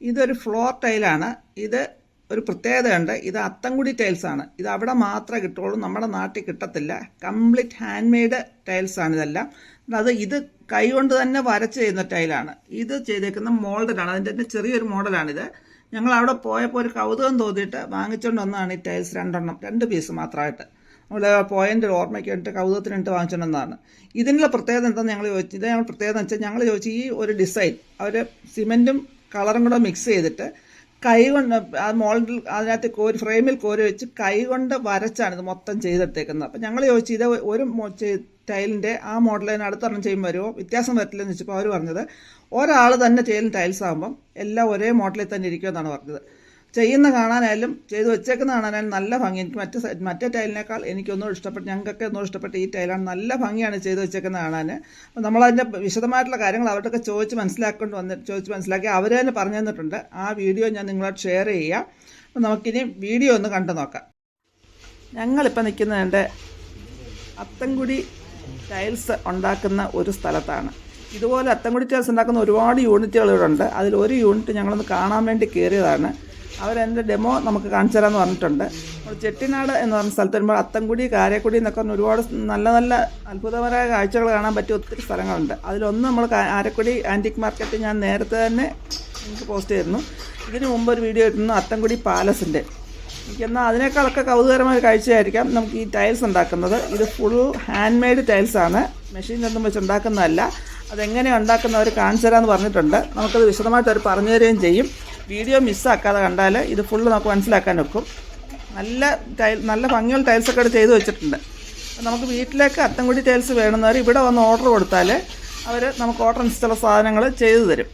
ഇതൊരു ഫ്ലോർ ടൈലാണ് ഇത് ഒരു പ്രത്യേകതയുണ്ട് ഇത് അത്തംകുടി ടൈൽസാണ് ഇത് അവിടെ മാത്രമേ കിട്ടുള്ളൂ നമ്മുടെ നാട്ടിൽ കിട്ടത്തില്ല. കംപ്ലീറ്റ് ഹാൻഡ് മെയ്ഡ് ടൈൽസാണ് ഇതെല്ലാം. അത് ഇത് കൈകൊണ്ട് തന്നെ വരച്ച് ചെയ്യുന്ന ടൈലാണ് ഇത് ചെയ്തേക്കുന്ന മോൾഡഡാണ് അതിന്റെ തന്നെ ചെറിയൊരു മോഡലാണിത് ഞങ്ങൾ അവിടെ പോയപ്പോൾ ഒരു കൗതുകം തോന്നിയിട്ട് വാങ്ങിച്ചുകൊണ്ട് വന്നതാണ് ഈ ടൈൽസ് രണ്ടെണ്ണം. രണ്ട് പീസ് മാത്രമായിട്ട്. നമ്മൾ പോയിന്റ് ഓർമ്മയ്ക്ക് വേണ്ടിയിട്ട് കൗതുകത്തിനിട്ട് വാങ്ങിച്ചു വന്നതാണ്. ഇതിനുള്ള പ്രത്യേകത എന്താണെന്ന് ഞങ്ങൾ ചോദിച്ചു. ഇത് ഞങ്ങൾ പ്രത്യേകത വെച്ചാൽ ഞങ്ങൾ ചോദിച്ചു ഈ ഒരു ഡിസൈൻ അവർ സിമെന്റും കളറും കൂടെ മിക്സ് ചെയ്തിട്ട് കൈ കൊണ്ട് ആ മോൾഡിൽ അതിനകത്ത് കോരി ഫ്രെയിമിൽ കോരി വെച്ച് കൈ കൊണ്ട് വരച്ചാണ് ഇത് മൊത്തം ചെയ്തെടുത്തേക്കുന്നത്. അപ്പം ഞങ്ങൾ ചോദിച്ചു ഇത് ഒരു ടൈലിന്റെ ആ മോഡലിന് അടുത്തൊരെണ്ണം ചെയ്യുമ്പോൾ വരുമോ? വ്യത്യാസം വരില്ലെന്ന് വെച്ചപ്പോൾ അവർ പറഞ്ഞത് ഒരാൾ തന്നെ ടൈലിൻ ടൈൽസ് ആകുമ്പം എല്ലാം ഒരേ മോഡലിൽ തന്നെ ഇരിക്കുമെന്നാണ് പറഞ്ഞത്. ചെയ്യുന്ന കാണാനായാലും ചെയ്ത് വെച്ചേക്കുന്ന കാണാനായാലും നല്ല ഭംഗി. എനിക്ക് മറ്റേ മറ്റേ ടൈലിനേക്കാൾ എനിക്കൊന്നും ഇഷ്ടപ്പെട്ട് ഞങ്ങൾക്കൊക്കെ ഒന്നും ഇഷ്ടപ്പെട്ട ഈ ടൈലാണ് നല്ല ഭംഗിയാണ് ചെയ്ത് വെച്ചേക്കുന്നത് കാണാൻ അപ്പം നമ്മളതിന്റെ വിശദമായിട്ടുള്ള കാര്യങ്ങൾ അവരുടെയൊക്കെ ചോദിച്ച് മനസ്സിലാക്കൊണ്ട് വന്നിട്ട് ചോദിച്ച് മനസ്സിലാക്കി അവർ തന്നെ പറഞ്ഞു തന്നിട്ടുണ്ട്. ആ വീഡിയോ ഞാൻ നിങ്ങളോട് ഷെയർ ചെയ്യാം. അപ്പം നമുക്കിനി വീഡിയോ ഒന്ന് കണ്ടു നോക്കാം. ഞങ്ങളിപ്പോൾ നിൽക്കുന്നത് എന്റെ അത്തൻകുടി ടൈൽസ് ഉണ്ടാക്കുന്ന ഒരു സ്ഥലത്താണ്. ഇതുപോലെ അത്തംകുടി ടൈൽസ് ഉണ്ടാക്കുന്ന ഒരുപാട് യൂണിറ്റുകൾ ഇവിടെ ഉണ്ട് അതിൽ ഒരു യൂണിറ്റ് ഞങ്ങളൊന്ന് കാണാൻ വേണ്ടി കയറിയതാണ്. അവരെന്റെ ഡെമോ നമുക്ക് കാണിച്ചു തരാമെന്ന് പറഞ്ഞിട്ടുണ്ട്. നമ്മൾ ചെട്ടിനാട് എന്ന് പറഞ്ഞ സ്ഥലത്ത് വരുമ്പോൾ അത്തംകുടി കാരക്കുടി എന്നൊക്കെ പറഞ്ഞ ഒരുപാട് നല്ല നല്ല അത്ഭുതപരമായ കാഴ്ചകൾ കാണാൻ പറ്റിയ ഒത്തിരി സ്ഥലങ്ങളുണ്ട്. അതിലൊന്ന് നമ്മൾ ആരക്കുടി ആന്റിക് മാർക്കറ്റ് ഞാൻ നേരത്തെ തന്നെ എനിക്ക് പോസ്റ്റ് ചെയ്തിരുന്നു. ഇതിന് മുമ്പ് ഒരു വീഡിയോ ഇട്ടിരുന്നു അത്തംകുടി പാലസിന്റെ എനിക്കെന്നാൽ അതിനേക്കാളൊക്കെ കൗതുകരമായ കാഴ്ചയായിരിക്കാം നമുക്ക് ഈ ടൈൽസ് ഉണ്ടാക്കുന്നത്. ഇത് ഫുൾ ഹാൻഡ് മെയ്ഡ് ടൈൽസാണ് മെഷീനിലൊന്നും വെച്ച് ഉണ്ടാക്കുന്നതല്ല. അതെങ്ങനെ ഉണ്ടാക്കുന്നവർ കാണിച്ചു തരാമെന്ന് പറഞ്ഞിട്ടുണ്ട്. നമുക്കത് വിശദമായിട്ട് അവർ പറഞ്ഞു തരികയും ചെയ്യും. വീഡിയോ മിസ്സാക്കാതെ കണ്ടാൽ ഇത് ഫുള്ള് നമുക്ക് മനസ്സിലാക്കാൻ വെക്കും നല്ല ടൈൽ നല്ല ഭംഗിയുള്ള ടൈൽസൊക്കെ ഇവിടെ ചെയ്തു വെച്ചിട്ടുണ്ട്. അപ്പോൾ നമുക്ക് വീട്ടിലേക്ക് അത്തംകുടി ടൈൽസ് വേണമെന്നവർ ഇവിടെ വന്ന് ഓർഡർ കൊടുത്താൽ അവർ നമുക്ക് ഓർഡർ അനുസരിച്ചുള്ള സാധനങ്ങൾ ചെയ്തു തരും.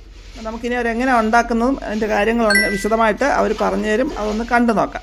നമുക്കിനി അവരെങ്ങനെ ഉണ്ടാക്കുന്നതും അതിന്റെ കാര്യങ്ങൾ വിശദമായിട്ട് അവർ പറഞ്ഞു തരും. അതൊന്ന് കണ്ടു നോക്കാം.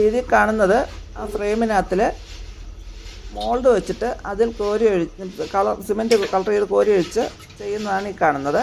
രീതിയിൽ കാണുന്നത് ആ ഫ്രെയിമിനകത്തിൽ മോൾഡ് വെച്ചിട്ട് അതിൽ കോരി ഒഴി കളർ സിമെന്റ് കളർ ചെയ്ത് കോരി ഒഴിച്ച് ചെയ്യുന്നതാണ് ഈ കാണുന്നത്.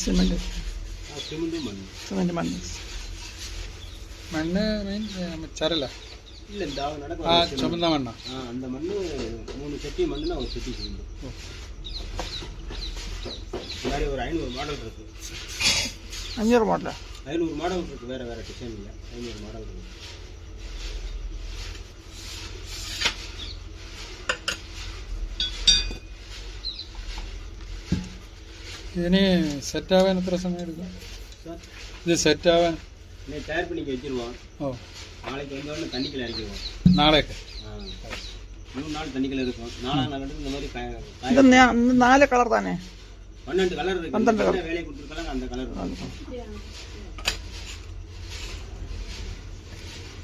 సిమెంట్ ಸಿಮೆಂಟ್ ಮಣ್ಣು மண்ணு மீன்ஸ் நம்ம சரல இல்லை இந்த ஆ நடக்க சுமந்த மண்ணா ஆ அந்த மண் மூணு செட்டி மண்ணுனா ஒரு செட்டி சிமெண்ட் முன்னாடி ஒரு ஐநூறு மாடல் இருக்குது அஞ்சூறு மாடலா ஐநூறு மாடல் இருக்குது வேறு வேறு டிசைன் இல்லை ஐநூறு மாடல் இருக்குது ഇതിന് സെറ്റ് ആവാൻ എത്ര സമയം എടുക്കും சார் ഇത് സെറ്റ് ആവാൻ இன்னைக்கு தயார் பண்ணி வச்சிருவோம் ഓ நாளைக்கு வந்தோடனே தண்ணிக்குள்ள இறக்கிடுவோம் നാളെയൊക്കെ ஆ. மூணு நாள் தண்ணிக்குள்ள இருக்கும் நாலாம் நாள் இந்த மாதிரி காய காய- ഇത് ഞാ- നാല് കളർ തന്നെ பன்னெண்டு கலர் இருக்கு பன்னெண்டு என்ன வேலையை கொடுத்துருக்காங்க அந்த கலர் இருக்கும்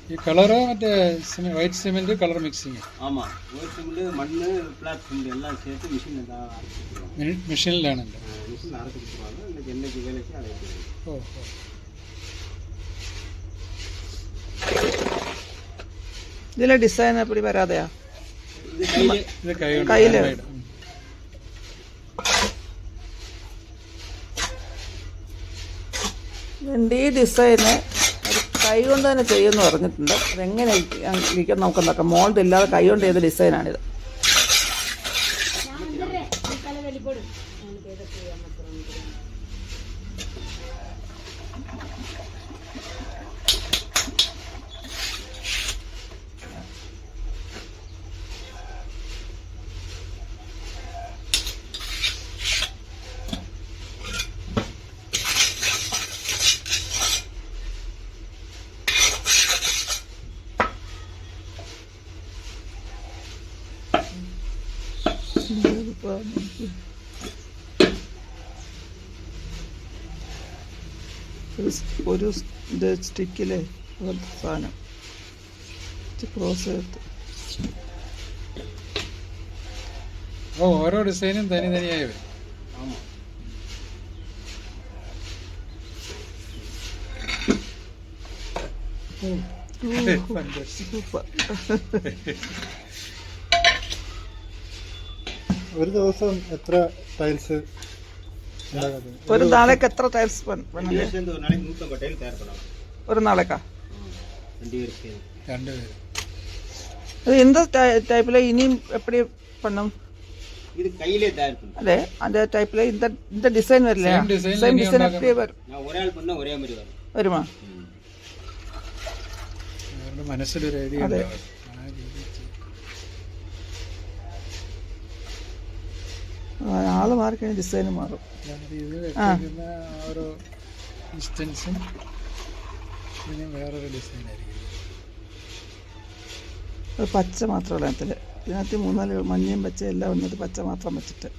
ഈ കളറ് മറ്റേ വൈറ്റ് സിമെന്റ് കളർ മിക്സിങ് ஆமா ஒரு சிமெண்ட் மண்ணு பிளாட் சிமெண்ட் எல்லாம் சேர்த்து மிஷினில் தான் அரைச்சி கொடுத்துருவாங்க മെഷീനിലാണ് എൻ്റെ மிஷினில் அரைச்சி கொடுத்துருவாங்க இன்னைக்கு என்னைக்கு வேலைக்கு அதை எடுத்துருவாங்க ഓ ഓ ഇതിലെ ഡിസൈൻ എപ്പടി വരാതെയാ இது கையிலே ഇത് കൈ കൊണ്ട് കയ്യില്. handmade. ഉം. ഇതിൻ്റെ ഈ ഡിസൈന് ഒരു കൈ കൊണ്ട് തന്നെ ചെയ്യുമെന്ന് പറഞ്ഞിട്ടുണ്ട്. അതെങ്ങനെ ഇരിക്കും നമുക്ക് നോക്കാം. മോൾഡ് ഇല്ലാതെ കൈ കൊണ്ട് ചെയ്ത ഡിസൈനാണിത് ഒരു സ്റ്റിക്കിലെ സാധനം. ക്രോസ് ഓ ഓരോ ഡിസൈനും തനി തനിയായി ഒരു ദിവസം എത്ര ടൈൽസ് ഉണ്ടാക്കുന്നത് ഒരു നാളേക്ക് എത്ര ടൈൽസ് വേണം ரெண்டு பேர் சேர்ந்து ஒரு நாளைக்கு நூற்றம்பது டைல் தயார் பண்ணலாம் ഒരു നാളേക്കാ ரெண்டு பேர் சேர்ந்து രണ്ടുപേരും அது எந்த டைப்பில் இனியும் எப்படி பண்ணும் இது கையிலே தயார் பண்ணுறேன் அதே அந்த டைப்பில் இந்த இந்த டிசைன் வரலையா Same design சேம் இனி டிசைன் ഉണ്ടാക്കണം. அப்படியே வரும் நான் ஒரே ஆள் பண்ணால் ஒரே மாதிரி வரும் வருமா അവരുടെ മനസ്സിലൊരു ഐഡിയ അതെ. ഉണ്ടാവും ആൾ മാറിക്കഴിഞ്ഞാൽ ഡിസൈനും മാറും. ആ. ഒരു ഡിസൈൻ ആയിരിക്കും അത് പച്ച മാത്രമല്ല അതിൽ ഇതിനകത്ത് മൂന്നാൽ മഞ്ഞയും പച്ച എല്ലാം വന്നിട്ട് പച്ച മാത്രം വെച്ചിട്ട്.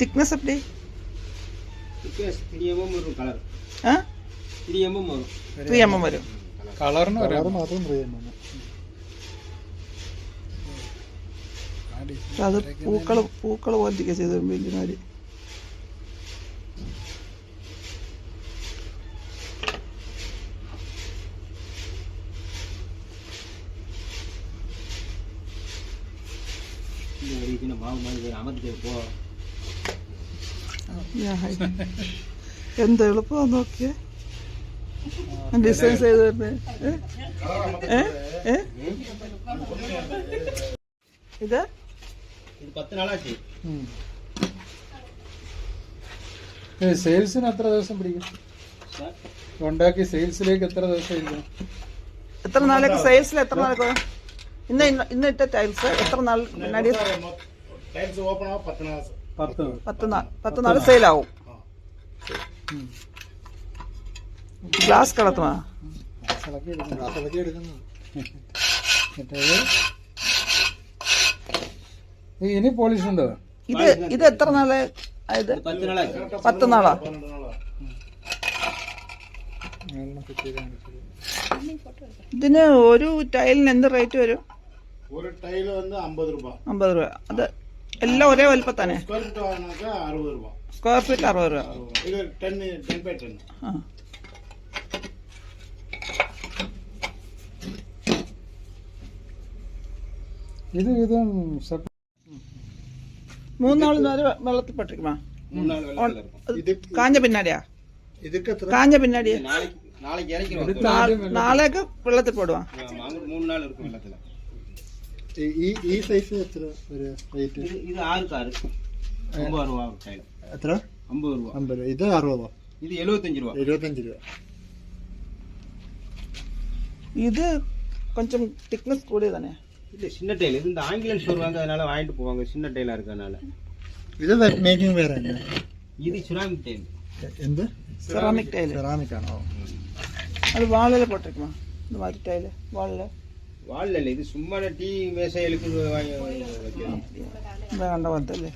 Thickness up to three M M വരും. കളറിന് മാത്രം ത്രീ എം എം അത് പൂക്കൾ പൂക്കൾ പോലത്തെ ചെയ്ത വലിയമാര് ഭാവമായി രാമത്തിൽ പോ എന്ത് എളുപ്പമാ നോക്കിയേ? ഡിസൈൻ ചെയ്ത് തരുന്നേ ഇത്? സെയിൽസിന് എത്ര ദിവസം പിടിക്കും? ഉണ്ടാക്കി സെയിൽസിലേക്ക് എത്ര ദിവസം ഇരിക്കും? എത്ര നാളേക്ക് സെയിൽസിൽ എത്ര നാളേക്ക് ഇന്ന് ഇന്ന് ഇട്ട ടൈൽസ് എത്ര നാൾ മുന്നാടി? ടൈൽസ് ഓപ്പൺ ആവും പത്ത് ദിവസം പത്ത് പത്ത് നാല് സെയിലാവും. ഗ്ലാസ് കളത്തുമാ ഇനി പോളിഷ് ഉണ്ടോ? ഇത് ഇത് എത്ര നാളെ ഇത് പത്ത് നാളാ. ഇതിന് ഒരു ടൈലിന് എന്ത് റേറ്റ് വരും? ഒരു ടൈൽ വന്ന് അമ്പത് രൂപ. അമ്പത് രൂപ. അത് എല്ലാം ഒരേ വലുപ്പത്താനെ സ്ക്വയർ ഫീറ്റ് വാങ്ങിനാക്ക അറുപത് രൂപ സ്ക്വയർ ഫീറ്റ് അറുപത് രൂപ ഇത് ടെൻ ടെൻ ബൈ ടെൻ ആ ഇത് വിധം സെപ്പ- മൂന്നാൾ നേരം വെള്ളത്തിൽ പെട്ടിരിക്കുമാ மூணு நாள் வெள்ளத்தில் இருக்கும் അത് ഇത് കാഞ്ഞ പിന്നാടിയാ ഇതൊക്കെ എത്ര കാഞ്ഞ പിന്നാടിയാ நாளைக்கு நாளைக்கு இறக்கிறோம் എടുത്ത് ആദ്യം വെള്ളം- നാളേക്ക് വെള്ളത്തിൽ പോടുവാ ஆமா, அங்கிட்டு மூணு நாள் இருக்கும் வெள்ளத்தில் ഈ- ഈ ഈ സൈസ് എത്ര ഒരു റേറ്റ് இது இது ஆறுக்கு ஆறு ஐம்பது ரூபா டைல் എത്ര ஐம்பது ரூபா അമ്പത് രൂപ ഇത് അറുപതോ இது எழுபத்தஞ்சு ரூபா എഴുപത്തഞ്ച് രൂപ ഇത് கொஞ்சம் திக்னஸ் கூடியதானே இது சின்ன டைல் இது இந்த ஆங்கிலன்ஸ் வருவாங்க அதனால வாங்கிட்டு போவாங்க சின்ன டைலா இருக்கறனால ഇത് മേക്കിംഗ് വേറെ തന്നെ இது சுராமிக் டைல் എന്ത് செராமிக் டைல் സെറാമിക് ആണോ அது வாழையில போட்டிருக்குமா இந்த மாதிரி டைல் வாழையில வால்ல இல்ல இது சும்மா டீ மேசைகளுக்கு வாங்கி வைக்கலாம் இந்த കണ്ട പോലത്തെ അല്ലേ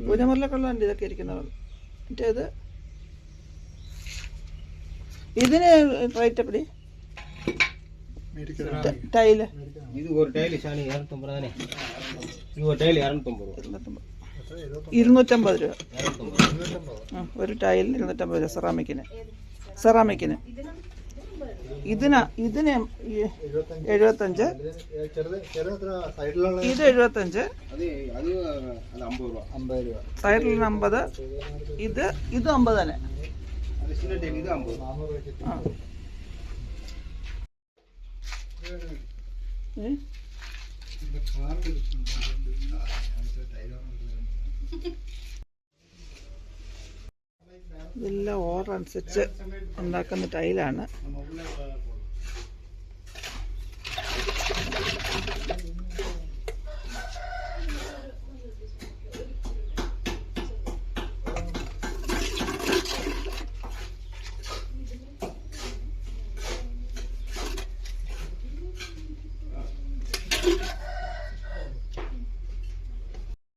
പൂജമുറിലൊക്കെ ഉള്ളുണ്ട് ഇതൊക്കെ ഇരിക്കുന്നത് മറ്റേ ഇത് ഇതിന് റേറ്റ് എപ്പടി ടൈല് இது ஒரு டைல் சாணி இரநூத்தம்பது தானே இது ஒரு டைல் இரநூத்தம்பது ரூபா എത്ര എഴുപത്തൊമ്പത് ഇരുന്നൂറ്റമ്പത് രൂപ ഇരുന്നൂറ്റമ്പത് ആ, ഒരു ടൈലിന് ഇരുന്നൂറ്റമ്പത് രൂപ സെറാമിക്കിന് സെറാമിക്കിന്. ഇതിന് ഇതിന് എഴുപത്തഞ്ച്. ഇത് എഴുപത്തഞ്ച്. സൈഡിൽ അമ്പത്. ഇത് ഇത് അമ്പത് തന്നെ. ആ. ഇതെല്ലാം ഓർഡർ അനുസരിച്ച് ഉണ്ടാക്കുന്ന ടൈലാണ്.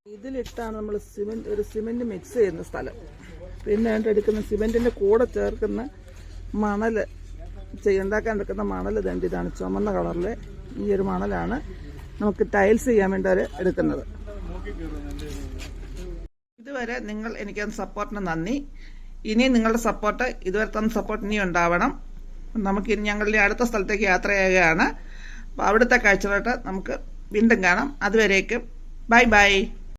ഇതിലിട്ടാണ് നമ്മൾ സിമെന്റ് ഒരു സിമെന്റ് മിക്സ് ചെയ്യുന്ന സ്ഥലം. പിന്നെ അതിന്റെ എടുക്കുന്ന സിമെന്റിന്റെ കൂടെ ചേർക്കുന്ന മണൽ ഉണ്ടാക്കാൻ എടുക്കുന്ന മണൽ ഇതുണ്ട് ഇതാണ് ചുമന്ന കളറിൽ ഈ ഒരു മണലാണ് നമുക്ക് ടൈൽസ് ചെയ്യാൻ വേണ്ടി അവർ എടുക്കുന്നത്. ഇതുവരെ നിങ്ങൾ എനിക്ക് സപ്പോർട്ടിന് നന്ദി. ഇനി നിങ്ങളുടെ സപ്പോർട്ട് ഇതുവരെ തന്ന സപ്പോർട്ട് ഇനി ഉണ്ടാവണം. നമുക്ക് ഇനി ഞങ്ങളുടെ അടുത്ത സ്ഥലത്തേക്ക് യാത്ര ചെയ്യുകയാണ് അപ്പോൾ അവിടുത്തെ കാഴ്ചകളായിട്ട് നമുക്ക് വീണ്ടും കാണാം. അതുവരേക്കും ബൈ ബൈ.